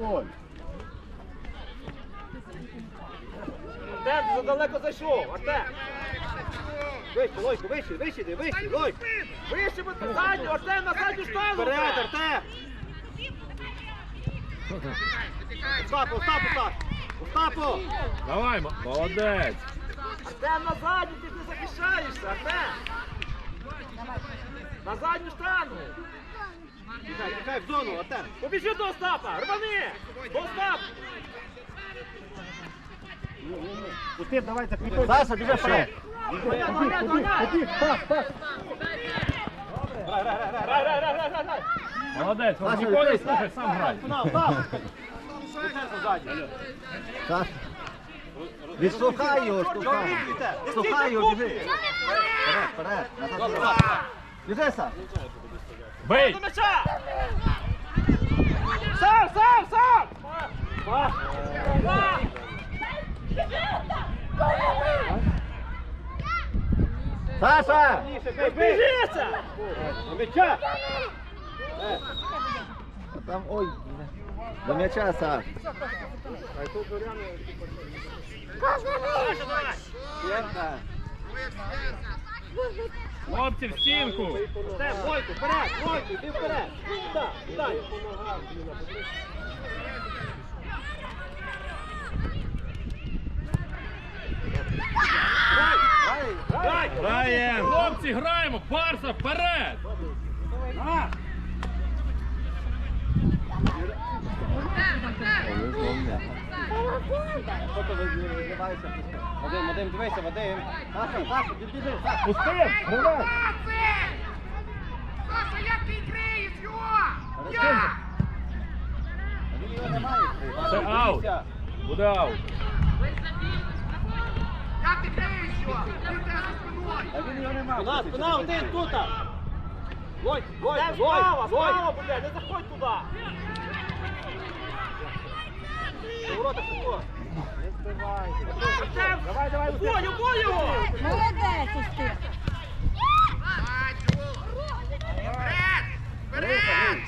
Артем, ти задалеко зайшов, Артем. Вище, Лойко, вище, вище, йди, вище, Лойко. Вище, на задню, Артем, на задню штангу. Вперед, Артем. Остапу, Остапу, Остапу. Остапу. Давай, молодець. Артем, на задню, ти не захищаєшся, Артем. На задню штангу. Тікай, тікай в зону, Артем. Побіжи до Остапа, рвани. До Остапа. Пусти, давай закріпи. Саша, біжи вперед. Ході, ході, ході, пас, пас. Грай, грай, грай, грай, грай, грай, грай, грай. Молодець. Саша, Ніколи не слухай, сам грай. Фінал, Остап. Центр ззаді. Саш. Відштовхай його, штовхай. Штовхай його, біжи. Вперед, вперед. Біжи, Саш. Бий! До м'яча! Сам, сам, сам! Пас! Пас! Саша! Біжиться! До м'яча! Там, ой. До м'яча, Саш. Саша, давай! Сєнка. Хлопці в стінку! Степ, Войко, вперед, Войко, йди вперед! Сюди, сюди! Грай! Грай! Граємо! Хлопці, граємо! Барса, вперед! Вадим, Вадим, дивися, Вадим! Саша, Саша, біжи, Саша. Пусти! Гравець! Саша, як ти граєш його? Перед Він його не має. Це аут! Буде аут! Як ти граєш його? Ти в тебе за спиною. А він його не має. Спина, спина, один тут! Лой, лой, лой, справа, справа буде, не заходь туди! До ворота, Сашко! Давай, давай, Бой, бой його! Молодець, Устин. Вперед! Вперед!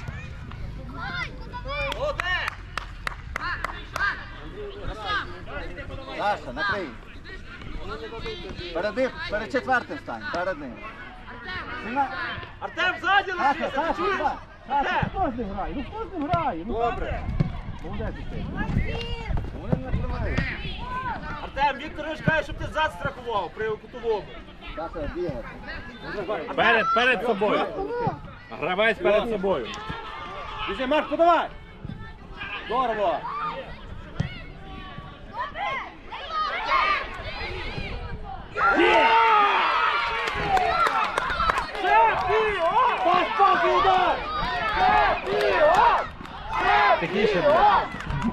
Молодець! Саша, накрий. Перед ним, перед четвертим стань, перед ним. Сина- Артем ззаді Саша, ти Саша, чуєш? Саша, Саша, Артем! хто з ним грає? Ну хто з ним грає? Ну Добре. Артем, Вікторович каже, щоб ти зад страхував при кутовому. Перед, перед собою! Гравець перед собою! Біжи, Марк, подавай! Здорово! Чемпіон! Пас, пас, і удар! Чемпіон! Тихіше, блядь!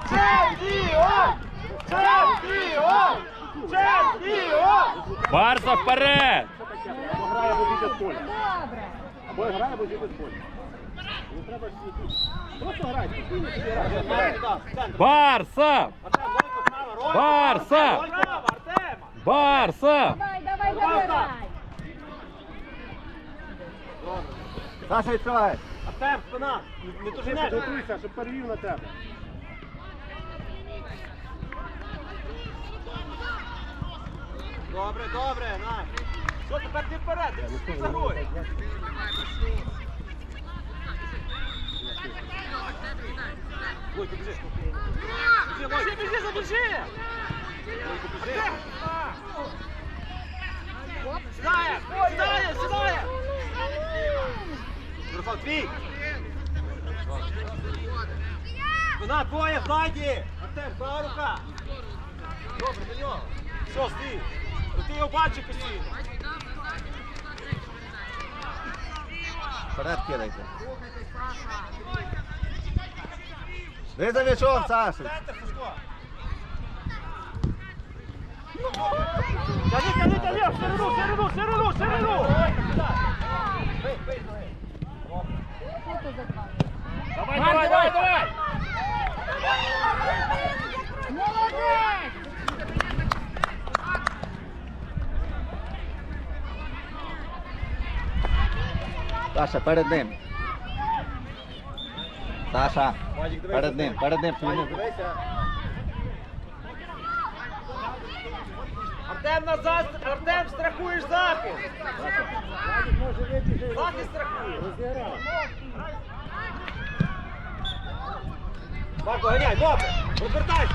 Чемпіон! Чемпіон! Чемпіон! Барса, вперед! Грає, зійде з поля. Або грає, зійде з поля. Не треба ж Просто грай, спокійно собі грай. Барса! Барса! Артема! Барса! Давай, давай, забирай. Саша, відкривай. Артем, спина! Не тужи Готуйся, щоб перевів на тебе. Добре, добре, на. Що тепер ти вперед? Ти загруй. Лойко, біжи. Біжи, Лойко. Біжи, біжи, забіжи. Лойко, біжи. Сідає, сідає, сідає. Мирослав, твій. Спина, двоє, ззаді. Артем, права рука. Добре, до нього. Все, стій. Ну, Ти його бачиш постійно. Вперед кидайте. Ви за м'ячом, Саша. Тяни, тяни, тяни, в ширину, в ширину, в ширину, в ширину. Давай, давай, давай, давай! Молодець. Саша, перед ним. Саша, перед ним, перед ним. Артем назад, Артем, страхуєш захист. Захист страхуєш. Марко, ганяй, добре. Розвертайся.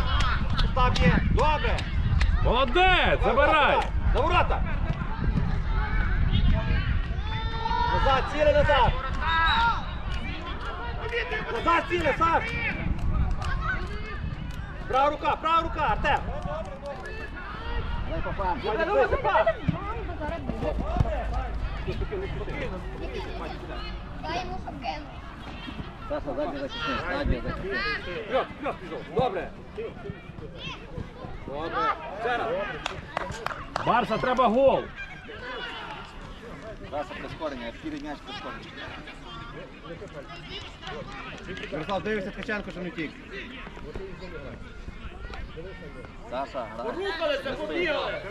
Став є. Добре. Молодець, забирай. На ворота. Назад, ціле назад. Назад, ціле, Саш. Права рука, права рука, Артем. Дай попам. Давай, давай. Дай йому хокену. Саша, задній захисник, задній захисник. Вперед, вперед пішов. Добре. Добре. Ще раз. Барса, треба гол. Саша, прискорення, вхід м'яч прискорення. Мирослав, дивишся Ткаченко, що не тік. Саша, грай. Порухалися, побігали.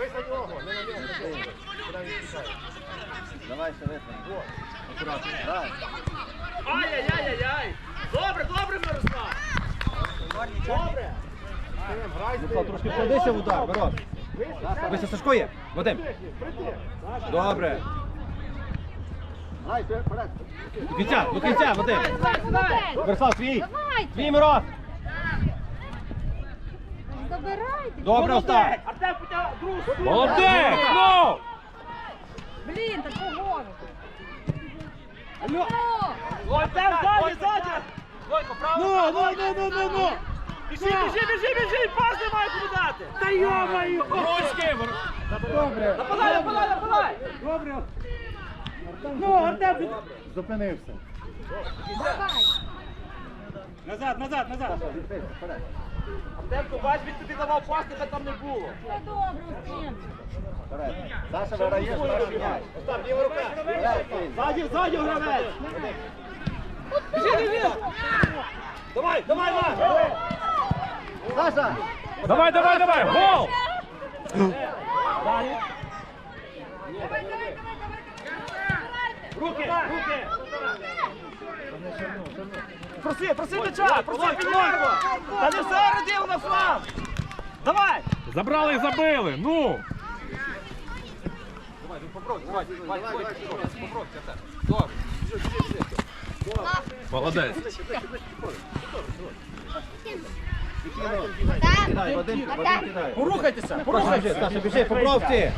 Давай ще витримай. Акуратно. Грай. Ай-яй-яй-яй. Добре, добре, Мирослав. Добре. Ярослав, трошки вкладися в удар, Мирон. Дивися, Сашко є. Вадим. Добре. Грай, вперед. До кінця, до кінця, Вадим. Молодець. Ярослав, свій. Давайте. Забирайте. Добре, Остап. Артем, потяг другу сторону. Молодець, ну. Блін, такого. Алло. О, Артем, ззаді, ззаді. Лойко, право. Ну, ну, ну, ну, ну, ну. Біжи, біжи, біжи, біжи, пас не має куди дати. Та йо-моє. Ручки. Добре. Нападай, нападай, нападай. Добре. Ну, Артем ти- зупинився. давай. Назад, назад, назад. Артемко, бач, він тобі давав пас, тебе там не було. Все добре. Вперед. Саша, виграєш, грай м'яч. Остап, ліва рука. Ззаді, ззаді гравець. Біжи, біжи. Давай, давай, Марк. Саша! Давай, давай, давай, гол. Руки, руки. Проси, проси м'яча, проси підлогу. Та не все родив на фланг. Давай. Забрали і забили. Ну. Молодець. Кидай, Вадим, Вадим кидай. Порухайтеся, порухайтеся. Саша, біжи, по бровці.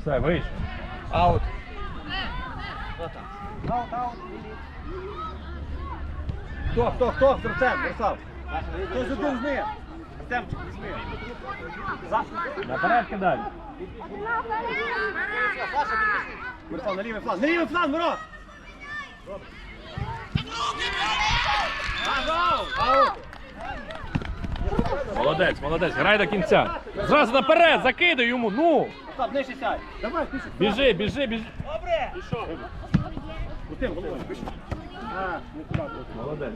Все, вийшов. Аут. Хто, хто, хто? Серцем, Ярослав. Хтось один з них. Артемчик, візьми. Наперед кидай. Мирослав, на лівий фланг. На лівий фланг, Миро! Аут! Молодець, молодець. Грай до кінця. Зразу наперед, закидай йому. Ну. Слав, нижче сядь. Давай. Біжи, біжи, біжи. Добре. Крутим, головою. А, не туди. Молодець.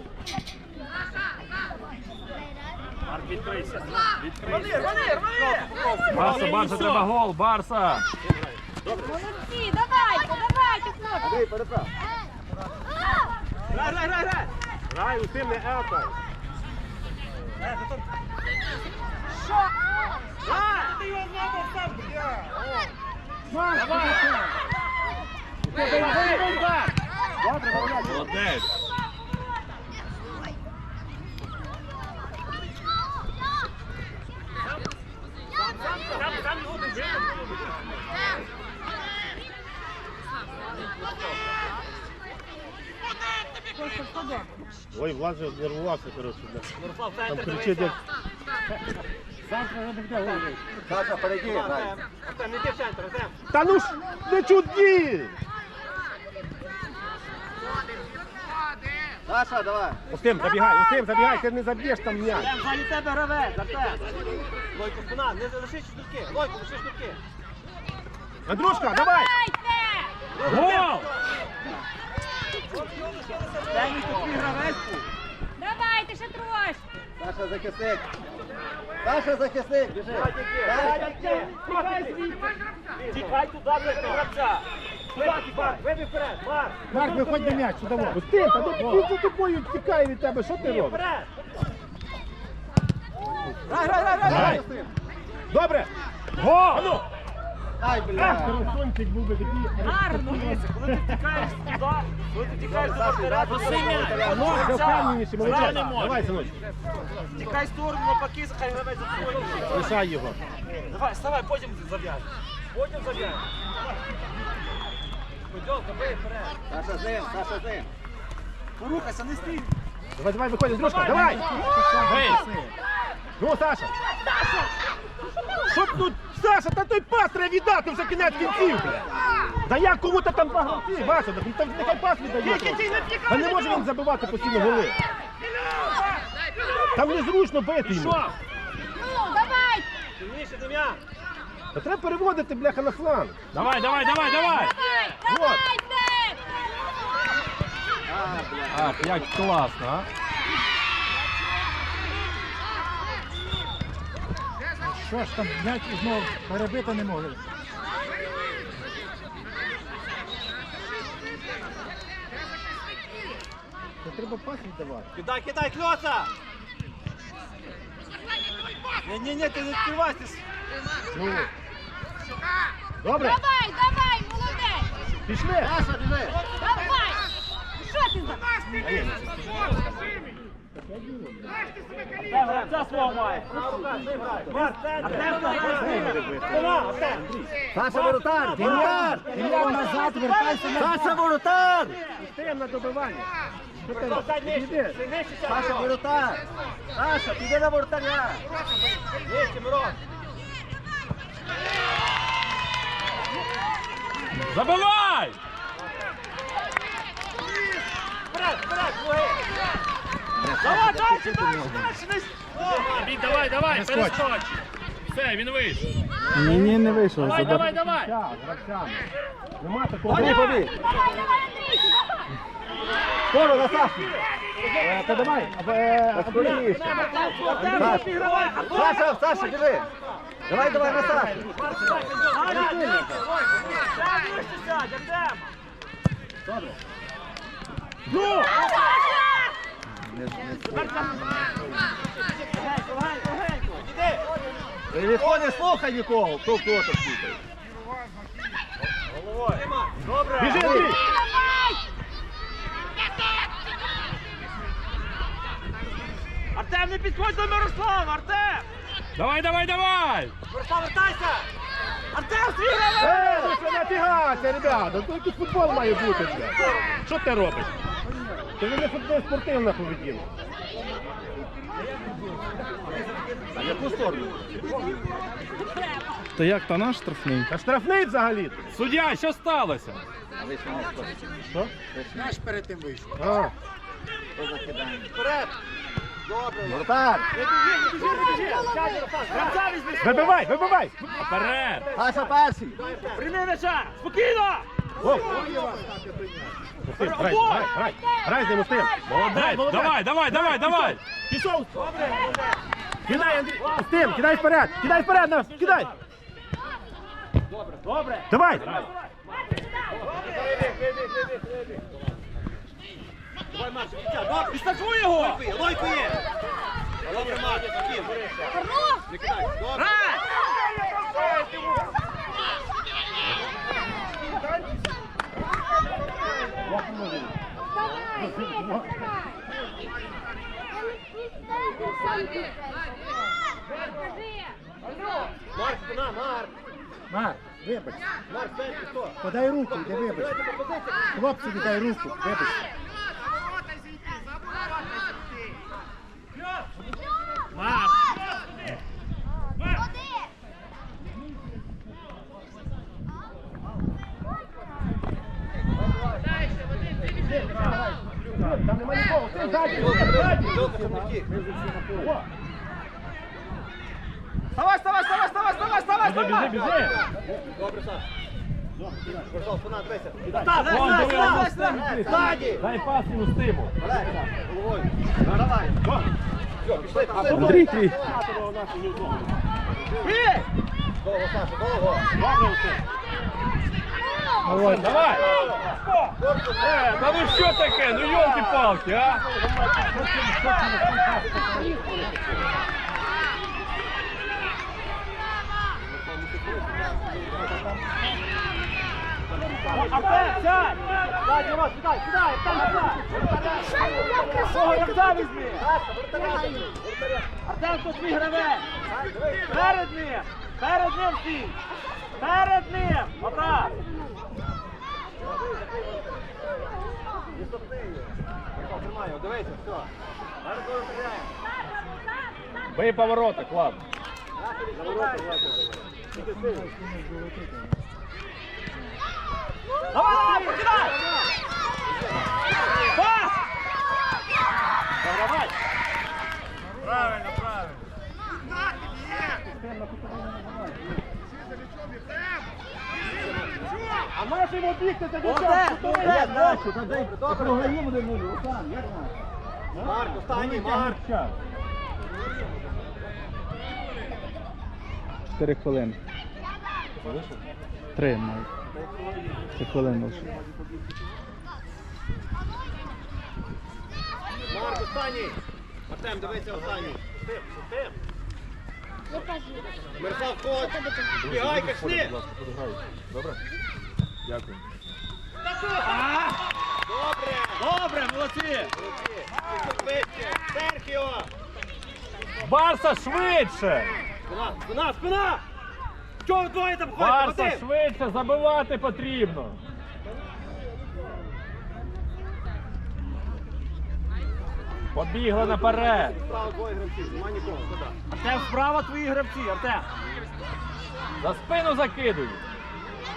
Барса, Барса, треба гол, Барса. Молодці, давайте, давайте, хлопці. Андрій, переправ. Грай, грай, грай, грай. Грай, у тим не елкай. Що? Грай. Молодець. Просто все добре. Ой, Влад же нервувався, коротше. бля. Мирослав, Там центр, кричить, як Саша, перейди, грай. Артем, іди в центр, Артем. Та ну ж не чуді! Саша, давай. Устим, забігай, Устим, забігай, ти не заб'єш там м'яч. Артем, ззаді тебе гравець, Артем. Лойко, спина, не лиши штурки. Лойко, лиши штурки. Андрушка, давай! Давайте! Гол! Дай мені тут твій гравець був. Давайте ще трошки. Саша, захисник. Саша, захисник, біжи. Тікай туди, де гравця. Сюди, Марк, вперед, Марк. Марк, виходь на м'яч, сюди. Устим, та ну, за тобою тікає від тебе, що ти робиш? Грай, грай, грай, грай. Добре! Го! Ай, бля. Сончик був би такий. Гарно. Коли ти втікаєш туди, коли ти втікаєш туди вперед, то молодець. Давай, синочок. Тікай в сторону, навпаки, хай гравець заходить. Лишай його. Давай, вставай, потім зав'яж. Потім зав'яж. Подьолка, бий вперед. Саша з ним, Саша з ним. Порухайся, не стій. Давай, давай, виходь, дружка, давай! Ну, Саша! Що тут? Саша, та той пас треба віддати вже кінець кінців, бля! Да як кому-то там погравці, Вася, так там нехай пас віддає. Та не може він забивати постійно голи. Там незручно бити йому. Ну, давай. Сильніше, Дем'ян. Та треба переводити, бляха, на фланг. Давай, давай, давай, давай! Давай, давайте. А. Ах, як класно, а? Що ж там, м'яч знову перебити не могли. Та треба пас віддавати. Кидай, кидай, кльоса! Ні-ні-ні, ти не відкривайся. Ну. Добре, Давай, давай, молодець. пішли. Давай. Що ти за? Саша воротар, Дем'ян. Ілля назад, вертайся на Саша воротар. Стоїмо на добивання. Саша воротар. Саша, піди на воротаря. Нижче, Мирон. Забивай! Вперед, вперед, ноги. Давай, дальше, дальше, дальше. не с- Давай, давай, давай, перескочи! Все, він вийшов. Ні, ні, не вийшов. Давай, давай, давай! Гравця, гравцями. Нема такого. Давай, Андрійку. Скоро на Сашу. Е, е, Скоріше. Саша, Саша, біжи. Давай, давай на Сашу. Сядь, Ну! Ніхто не слухай нікого, хто хто тут слухає. Головою. Добре. Біжи, Андрій! Артем, не підходь до Мирослава, Артем! Давай, давай, давай! Мирослав, вертайся! Артем, свій! Е, ну що ребята, тут тут футбол має бути. Що ти робиш? Це не спортивна поведінка. А в яку сторону? То як, то наш штрафний? Та штрафний взагалі. Суддя, що сталося? А ви що? Наш перед тим вийшов. А, Вперед! Добре, візьми! вибивай, вибивай! Вперед! Саша перший. Прийми м'яча! Спокійно! О! Устим, грай, грай, грай, грай з ним, Устим. Молодець! Давай, давай, давай, давай! Пішов. Кидай, Андрій. Устим, кидай вперед, кидай вперед нас, кидай. Добре, добре! Давай. Давай, добре! Його! Лойку є! Добре, Марк, Кім, не кидай, добре! Марк, спина, Марк! Марк, вибач. Марк, хто? Подай руку, де вибач. Хлопці, дай руку, вибач. Заборотай зійти, заборотай зійти. Там нема нікого, Устим, ззаді, ззаді. Льоха, щоб не втік. Вставай, вставай, вставай, вставай, вставай, вставай, Біжи, вставай! біжи, біжи! Добре, Саш. Пішов, спина, дивися. Дай, вон. дай, дай. Ззаді! Дай пас йому стиму. Валерій, головою. Давай. Все, пішли, пішли. Андрій твій. Довго, Саша, довго. Добре, Устим. Давай, давай. Е, Та ну що таке? Ну йолки-палки, а? Артем, сядь! Сядь, Іван, сідай, сідай, Артем, тут свій гравець! Перед ним! Перед ним всі! Перед ним! Отак! Дивися, все. Зараз коли стріляємо. Бий повороти, ладно. Давай, покидай! Пас! Давай! Правильно, правильно. А наш йому бігти та дай програємо один нуль. Руслан, як нас? Марк, останній, Марк! Чотири хвилини. Три навіть. Лише. Марк, останній! Артем, дивися останній. Тим, тим. Мирослав, ходь! Бігай, качни! Добре? Дякую. Добре! Добре, молодці! Швидше! Серхіо! Барса швидше! Спина, спина, спина! Чого ви двоє там ходите? Барса Вадим? швидше, забивати потрібно. Побігли наперед. Справа двоє гравців, нема нікого. Куди? Артем, справа твої гравці, Артем. За спину закидуй.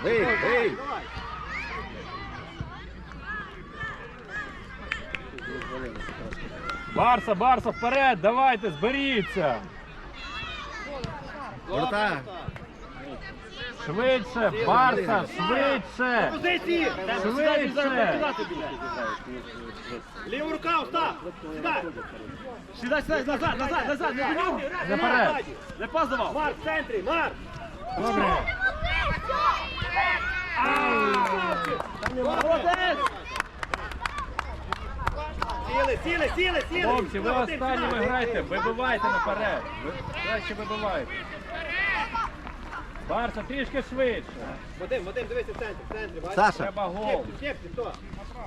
Бий, бий. Барса, Барса, вперед, давайте, зберіться. Ворота. Швидше, Барса, швидше. Позиції! Швидше. Ліву рука, Остап! Сідай! Сідай, сідай, назад, назад, назад, не нього! Наперед. Не пас давав! Марк, в центрі, Марк! Добре. Молодець! Сіли, сіли, сіли, сіли! Хлопці, ви останніми грайте, вибивайте наперед. Ви краще вибивайте. Барса, трішки швидше. Вадим, Вадим, дивися в центрі, в центрі, бачиш? Саша, Треба гол. Кепці, кепці, хто?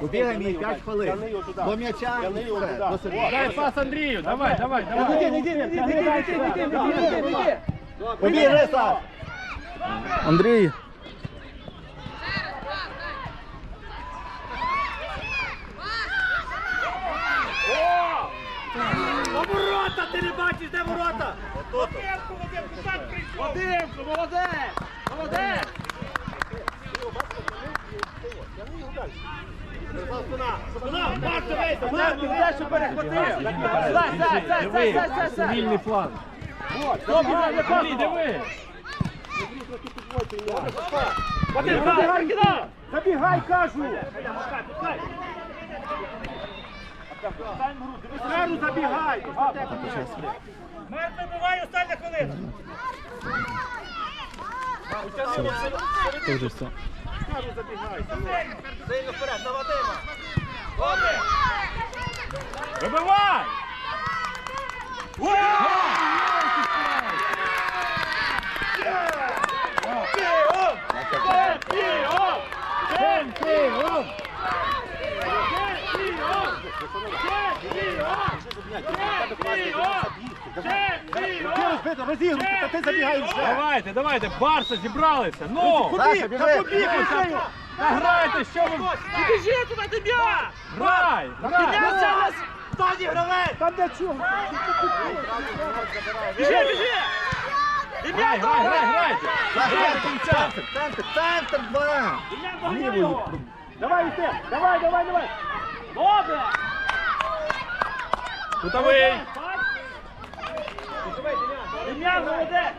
убігай мені 5 хвилин. До м'яча і вперед. До середини. Дай пас Андрію, давай, давай, давай. Побіг, Риса. Андрій, ворота! Ти не бачиш, де ворота? Вадимко, Вадимко, сам прийшов. Вадимко, молодець! Молодець! Спина, спина, Марк, дивися, Марк, ти де що перехватив? Стай, стай, стай, Диви, стай, стай, стай! вільний фланг. Добре, не Андрій, диви. Вадим, забігай, кидай! Забігай, кажу. Зразу забігай. Марк вибиває остання хвилина. все. Зразу забігай. Сильно вперед, на Вадима! Добре! Вибивай! Чемпіон! Чемпіон! Та ти. Давайте, давайте, Барса зібралися. Ну! Біжи. Та грайте, що ви... Біжи туди, ти! Грай! Грай! Піднявся! Останній гравець! Там для чого? Біжи, біжи! Грай, грай, грай! Грай! Центр, центр, центр, два. Давай, йди. Давай, давай, давай. Добре! Кутовий! Ім'ян, молодець!